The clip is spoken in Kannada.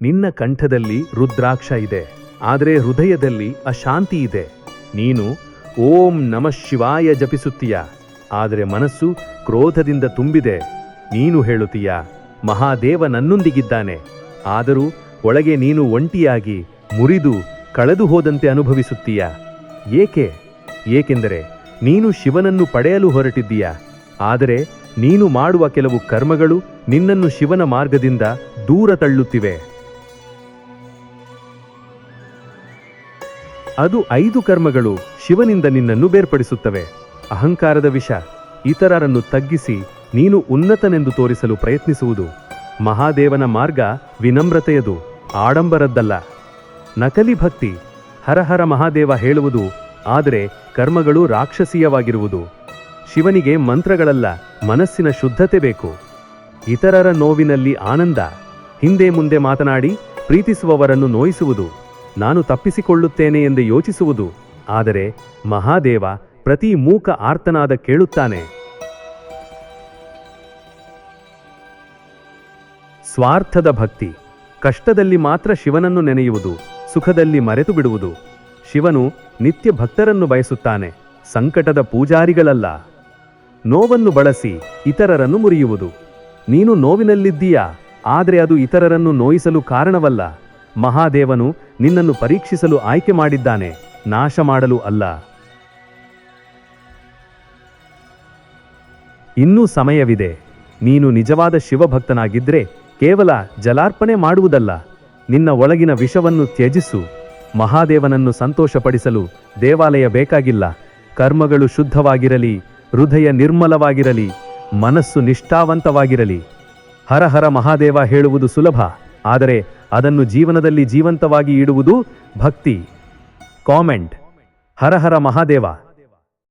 ನಿನ್ನ ಕಂಠದಲ್ಲಿ ರುದ್ರಾಕ್ಷ ಇದೆ, ಆದರೆ ಹೃದಯದಲ್ಲಿ ಅಶಾಂತಿ ಇದೆ. ನೀನು ಓಂ ನಮಃ ಶಿವಾಯ ಜಪಿಸುತ್ತೀಯ, ಆದರೆ ಮನಸ್ಸು ಕ್ರೋಧದಿಂದ ತುಂಬಿದೆ. ನೀನು ಹೇಳುತ್ತೀಯ, ಮಹಾದೇವ ನನ್ನೊಂದಿಗಿದ್ದಾನೆ, ಆದರೂ ಒಳಗೆ ನೀನು ಒಂಟಿಯಾಗಿ ಮುರಿದು ಕಳೆದು ಹೋದಂತೆ ಅನುಭವಿಸುತ್ತೀಯ. ಏಕೆ? ಏಕೆಂದರೆ ನೀನು ಶಿವನನ್ನು ಪಡೆಯಲು ಹೊರಟಿದ್ದೀಯ, ಆದರೆ ನೀನು ಮಾಡುವ ಕೆಲವು ಕರ್ಮಗಳು ನಿನ್ನನ್ನು ಶಿವನ ಮಾರ್ಗದಿಂದ ದೂರ ತಳ್ಳುತ್ತಿವೆ. ಅದು ಐದು ಕರ್ಮಗಳು ಶಿವನಿಂದ ನಿನ್ನನ್ನು ಬೇರ್ಪಡಿಸುತ್ತವೆ. ಅಹಂಕಾರದ ವಿಷ, ಇತರರನ್ನು ತಗ್ಗಿಸಿ ನೀನು ಉನ್ನತನೆಂದು ತೋರಿಸಲು ಪ್ರಯತ್ನಿಸುವುದು. ಮಹಾದೇವನ ಮಾರ್ಗ ವಿನಮ್ರತೆಯದು, ಆಡಂಬರದ್ದಲ್ಲ. ನಕಲಿ ಭಕ್ತಿ, ಹರಹರ ಮಹಾದೇವ ಹೇಳುವುದು, ಆದರೆ ಕರ್ಮಗಳು ರಾಕ್ಷಸೀಯವಾಗಿರುವುದು. ಶಿವನಿಗೆ ಮಂತ್ರಗಳಲ್ಲ, ಮನಸ್ಸಿನ ಶುದ್ಧತೆ ಬೇಕು. ಇತರರ ನೋವಿನಲ್ಲಿ ಆನಂದ, ಹಿಂದೆ ಮುಂದೆ ಮಾತನಾಡಿ, ಪ್ರೀತಿಸುವವರನ್ನು ನೋಯಿಸುವುದು. ನಾನು ತಪ್ಪಿಸಿಕೊಳ್ಳುತ್ತೇನೆ ಎಂದು ಯೋಚಿಸುವುದು. ಆದರೆ ಮಹಾದೇವ ಪ್ರತಿ ಮೂಕ ಆರ್ತನಾದ ಕೇಳುತ್ತಾನೆ. ಸ್ವಾರ್ಥದ ಭಕ್ತಿ. ಕಷ್ಟದಲ್ಲಿ ಮಾತ್ರ ಶಿವನನ್ನು ನೆನೆಯುವುದು, ಸುಖದಲ್ಲಿ ಮರೆತು ಬಿಡುವುದು. ಶಿವನು ನಿತ್ಯ ಭಕ್ತರನ್ನು ಬಯಸುತ್ತಾನೆ, ಸಂಕಟದ ಪೂಜಾರಿಗಳಲ್ಲ. ನೋವನ್ನು ಬಳಸಿ ಇತರರನ್ನು ಮುರಿಯುವುದು. ನೀನು ನೋವಿನಲ್ಲಿದ್ದೀಯಾ, ಆದರೆ ಅದು ಇತರರನ್ನು ನೋಯಿಸಲು ಕಾರಣವಲ್ಲ. ಮಹಾದೇವನು ನಿನ್ನನ್ನು ಪರೀಕ್ಷಿಸಲು ಆಯ್ಕೆ ಮಾಡಿದ್ದಾನೆ, ನಾಶ ಮಾಡಲು ಅಲ್ಲ. ಇನ್ನೂ ಸಮಯವಿದೆ. ನೀನು ನಿಜವಾದ ಶಿವಭಕ್ತನಾಗಿದ್ರೆ ಕೇವಲ ಜಲಾರ್ಪಣೆ ಮಾಡುವುದಲ್ಲ, ನಿನ್ನ ಒಳಗಿನ ವಿಷವನ್ನು ತ್ಯಜಿಸು. ಮಹಾದೇವನನ್ನು ಸಂತೋಷಪಡಿಸಲು ದೇವಾಲಯ ಬೇಕಾಗಿಲ್ಲ, ಕರ್ಮಗಳು ಶುದ್ಧವಾಗಿರಲಿ, ಹೃದಯ ನಿರ್ಮಲವಾಗಿರಲಿ, ಮನಸ್ಸು ನಿಷ್ಠಾವಂತವಾಗಿರಲಿ. ಹರಹರ ಹರ ಮಹಾದೇವ ಹೇಳುವುದು ಸುಲಭ, ಆದರೆ ಅದನ್ನು ಜೀವನದಲ್ಲಿ ಜೀವಂತವಾಗಿ ಇಡುವುದು ಭಕ್ತಿ. ಕಾಮೆಂಟ್. ಹರ ಹರ ಮಹಾದೇವ.